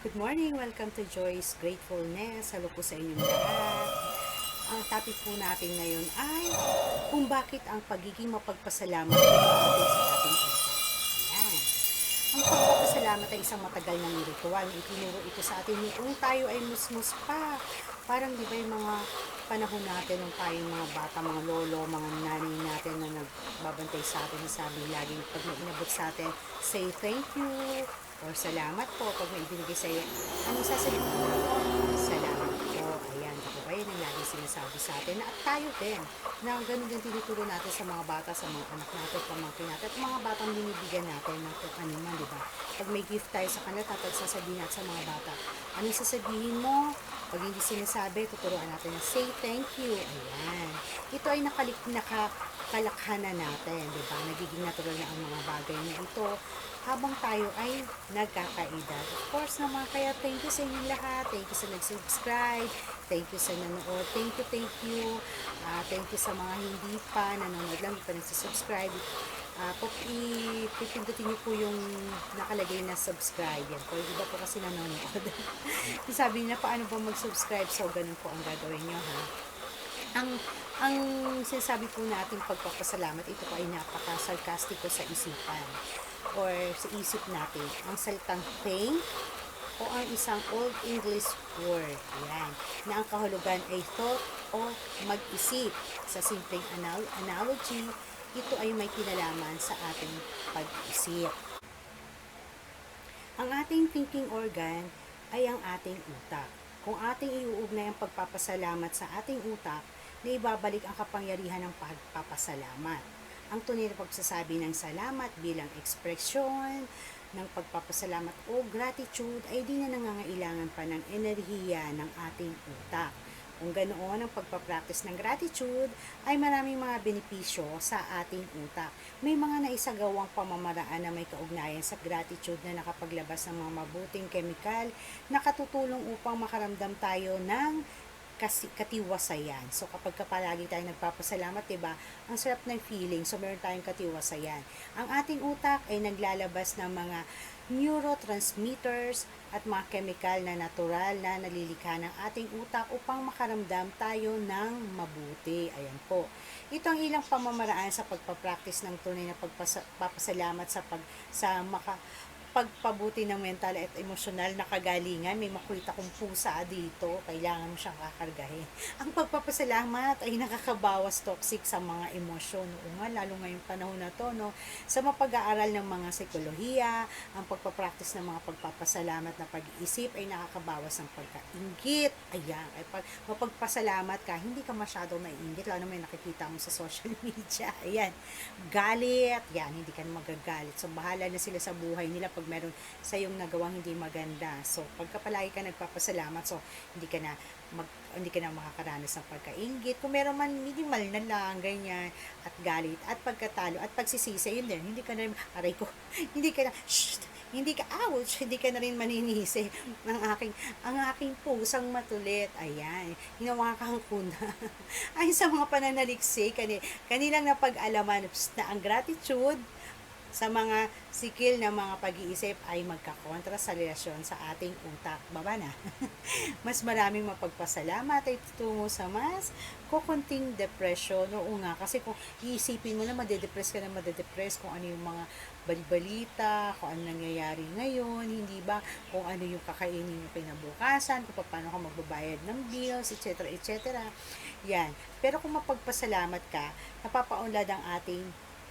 Good morning! Welcome to Joy's Gratefulness. Hello po sa inyo lahat. Ang topic po natin ngayon ay kung bakit ang pagiging mapagpasalamat ay ating. Ang pagpapasalamat ay isang matagal na ritual. Itinuro ito sa atin noong tayo ay musmus pa. Parang di ba yung mga panahon natin nung tayong mga bata, mga lolo, mga nanay natin na nagbabantay sa atin, sabi laging pag inabot sa atin, say thank you, or salamat po pag may ibinigay sa iyo. Anong sasabihin mo? Salamat po. Ayan, ako ba yan ang lagi sinasabi sa atin. At tayo din, na ganun din tinuturo natin sa mga bata, sa mga anak natin, pamangkin natin, at mga batang binibigyan natin ng kung ano man, di ba? Pag may gift tayo sa kanila, tatag sasabihin natin sa mga bata. Anong sasabihin mo? Pag hindi sinasabi, tuturuan natin na say thank you. Ayan. Ito ay nakalik, nakakalakhanan natin, di ba? Nagiging natural na ang mga bagay na ito habang tayo ay nagkakaedad. Of course naman, kaya thank you sa inyong lahat. Thank you sa nag-subscribe. Thank you sa nanood. Thank you, thank you. Ah, thank you sa mga hindi pa nanonood lang, hindi pa nagsasubscribe. Uh, pag ipipindutin niyo po yung nakalagay na subscribe yan po. Iba po kasi nanonood. Sabi niya, paano ba mag-subscribe? So, ganun po ang gagawin niyo, ha? Ang ang sinasabi po natin pagpapasalamat, ito po ay napaka-sarcastiko sa isipan or sa isip natin. Ang salitang thank o ang isang Old English word. Yan. Na ang kahulugan ay thought o mag-isip. Sa simpleng anal- analogy, ito ay may kinalaman sa ating pag-isip. Ang ating thinking organ ay ang ating utak. Kung ating iuugnay ang pagpapasalamat sa ating utak, na ibabalik ang kapangyarihan ng pagpapasalamat. Ang tunay na pagsasabi ng salamat bilang ekspresyon ng pagpapasalamat o gratitude ay di na nangangailangan pa ng enerhiya ng ating utak. Kung ganoon ang pagpapractice ng gratitude ay maraming mga benepisyo sa ating utak. May mga naisagawang pamamaraan na may kaugnayan sa gratitude na nakapaglabas ng mga mabuting kemikal na katutulong upang makaramdam tayo ng kasi katiwasayan. So kapag ka palagi tayong nagpapasalamat, 'di ba? Ang sarap ng feeling. So meron tayong katiwasayan. Ang ating utak ay naglalabas ng mga neurotransmitters at mga chemical na natural na nalilikha ng ating utak upang makaramdam tayo ng mabuti. Ayan po. Ito ang ilang pamamaraan sa pagpapractice ng tunay na pagpapasalamat sa pag sa maka pagpabuti ng mental at emosyonal na kagalingan. May makita kong pusa dito, kailangan mo siyang kakargahin. Ang pagpapasalamat ay nakakabawas toxic sa mga emosyon. Oo nga, lalo ngayong panahon na to, no? Sa mapag-aaral ng mga psikolohiya, ang pagpapractice ng mga pagpapasalamat na pag-iisip ay nakakabawas ng pagkaingit. Ayan, ay pag mapagpasalamat ka, hindi ka masyadong naiingit, lalo may nakikita mo sa social media. Ayan, galit, yan, hindi ka magagalit. So, bahala na sila sa buhay nila pag meron sa iyong nagawang hindi maganda. So, pagka palagi ka nagpapasalamat, so, hindi ka na mag, hindi ka na makakaranas ng pagkaingit. Kung meron man minimal na lang, ganyan, at galit, at pagkatalo, at pagsisisi, yun din, hindi ka na, aray ko, hindi ka na, shh, hindi ka, ouch, hindi ka na rin maninisi ng aking, ang aking pusang matulit. Ayan, ginawa kang kuna. Ay, sa mga pananaliksik, kanil, kanilang napag-alaman na ang gratitude, sa mga sikil na mga pag-iisip ay magkakontra sa relasyon sa ating utak. Baba na. mas maraming mapagpasalamat ay tutungo sa mas kukunting depression. Oo nga, kasi kung iisipin mo na madedepress ka na madedepress kung ano yung mga balibalita, kung ano nangyayari ngayon, hindi ba, kung ano yung kakainin mo pinabukasan, kung paano ka magbabayad ng bills, etc. etc. Yan. Pero kung mapagpasalamat ka, napapaunlad ang ating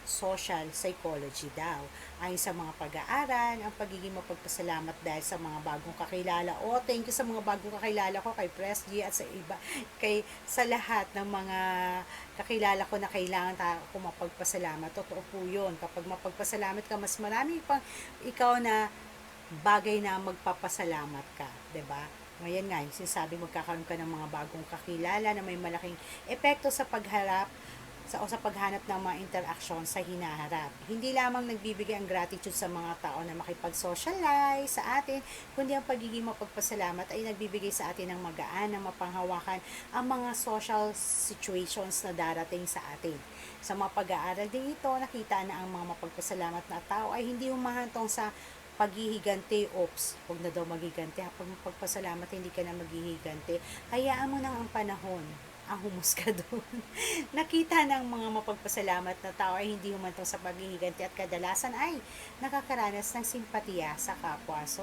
social psychology daw. Ayon sa mga pag-aaral, ang pagiging mapagpasalamat dahil sa mga bagong kakilala. O, oh, thank you sa mga bagong kakilala ko kay Press G at sa iba, kay sa lahat ng mga kakilala ko na kailangan ta ako mapagpasalamat. Totoo po yun. Kapag mapagpasalamat ka, mas marami pang ikaw na bagay na magpapasalamat ka. ba diba? Ngayon nga, yung sinasabi magkakaroon ka ng mga bagong kakilala na may malaking epekto sa pagharap sa o sa paghanap ng mga interaksyon sa hinaharap. Hindi lamang nagbibigay ang gratitude sa mga tao na makipag-socialize sa atin, kundi ang pagiging mapagpasalamat ay nagbibigay sa atin ng magaan na mapanghawakan ang mga social situations na darating sa atin. Sa mga pag-aaral din ito, nakita na ang mga mapagpasalamat na tao ay hindi humahantong sa paghihiganti, oops, huwag na daw maghiganti. Pag pagpasalamat, hindi ka na maghihiganti. Hayaan mo nang ang panahon ang humusga doon. Nakita ng mga mapagpasalamat na tao ay hindi humantong sa paghihiganti at kadalasan ay nakakaranas ng simpatiya sa kapwa. So,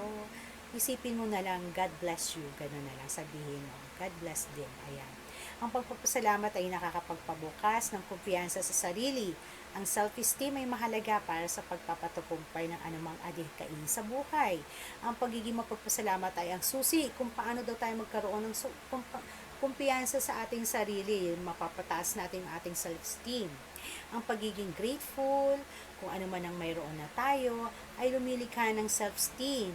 isipin mo na lang, God bless you. Ganun na lang sabihin mo. God bless din. Ayan. Ang pagpapasalamat ay nakakapagpabukas ng kumpiyansa sa sarili. Ang self-esteem ay mahalaga para sa pagpapatukumpay ng anumang adhikain sa buhay. Ang pagiging mapagpasalamat ay ang susi kung paano daw tayo magkaroon ng su- kumpa- kumpiyansa sa ating sarili. Mapapataas natin ang ating self-esteem. Ang pagiging grateful, kung ano man ang mayroon na tayo, ay lumilikha ng self-esteem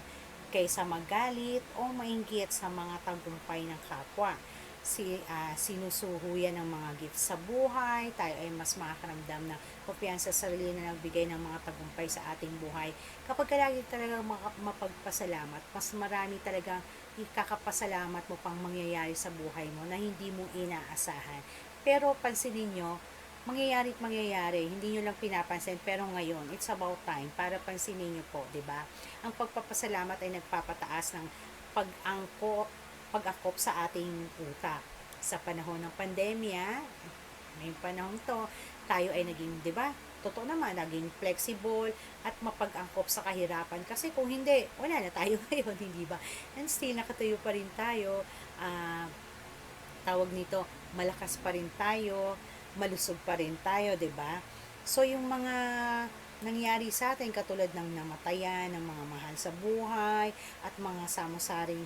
kaysa magalit o mainggit sa mga tagumpay ng kapwa si ah, sinusuhuyan ng mga gifts sa buhay, tayo ay mas makakaramdam ng kumpiyansa sa sarili na nagbigay ng mga tagumpay sa ating buhay. Kapag ka lagi talaga mapagpasalamat, mas marami talaga ikakapasalamat mo pang mangyayari sa buhay mo na hindi mo inaasahan. Pero pansinin nyo, mangyayari at mangyayari, hindi nyo lang pinapansin, pero ngayon, it's about time para pansinin nyo po, di ba? Ang pagpapasalamat ay nagpapataas ng pag-angko, pag-akop sa ating utak. Sa panahon ng pandemya, ngayong panahon to, tayo ay naging, di ba? Totoo naman, naging flexible at mapag-angkop sa kahirapan. Kasi kung hindi, wala na tayo ngayon, hindi ba? And still, nakatayo pa rin tayo. ah, tawag nito, malakas pa rin tayo, malusog pa rin tayo, 'di ba? So yung mga nangyari sa atin katulad ng namatayan ng mga mahal sa buhay at mga samosaring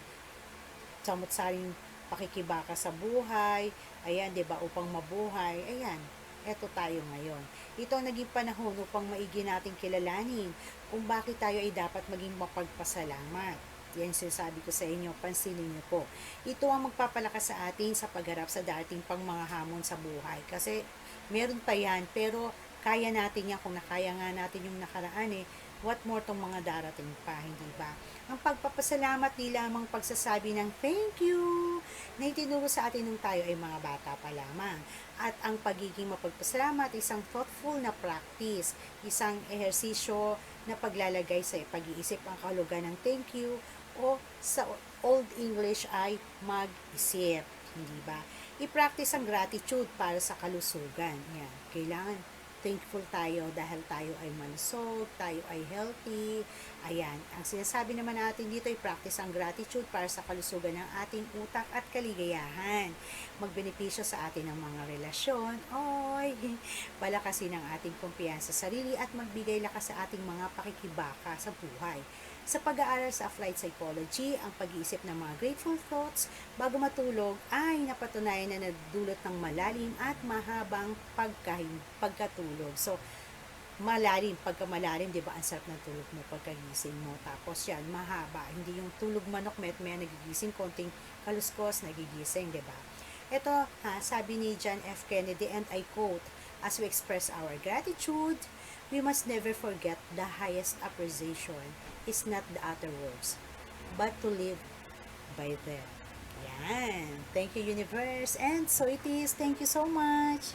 samot-saring pakikibaka sa buhay, ayan, 'di ba, upang mabuhay. Ayan, eto tayo ngayon. Ito ang naging panahon upang maigi nating kilalanin kung bakit tayo ay dapat maging mapagpasalamat. Yan sinasabi ko sa inyo, pansinin niyo po. Ito ang magpapalakas sa atin sa pagharap sa dating pang mga hamon sa buhay. Kasi meron pa yan, pero kaya natin yan kung nakaya nga natin yung nakaraan eh. What more tong mga darating pa, hindi ba? Ang pagpapasalamat di lamang pagsasabi ng thank you na itinuro sa atin nung tayo ay mga bata pa lamang. At ang pagiging mapagpasalamat, isang thoughtful na practice, isang ehersisyo na paglalagay sa pag-iisip ang kahulugan ng thank you o sa Old English ay mag-isip, hindi ba? I-practice ang gratitude para sa kalusugan. Yan. Kailangan thankful tayo dahil tayo ay malusog, tayo ay healthy. Ayan. Ang sinasabi naman natin dito ay practice ang gratitude para sa kalusugan ng ating utak at kaligayahan. Magbenepisyo sa atin ng mga relasyon. Oy, palakasin ang ating kumpiyansa sa sarili at magbigay lakas sa ating mga pakikibaka sa buhay. Sa pag-aaral sa Applied Psychology, ang pag-iisip ng mga grateful thoughts bago matulog ay napatunayan na nagdulot ng malalim at mahabang pagkahin, pagkatulog. So, malalim, pagka malalim, di ba, ang sarap ng tulog mo pagkagising mo. Tapos yan, mahaba. Hindi yung tulog manok, met may nagigising, konting kaluskos, nagigising, di ba? Ito, ha, sabi ni John F. Kennedy, and I quote, As we express our gratitude, we must never forget the highest appreciation is not the other words, but to live by them. Yan. Thank you, universe. And so it is. Thank you so much.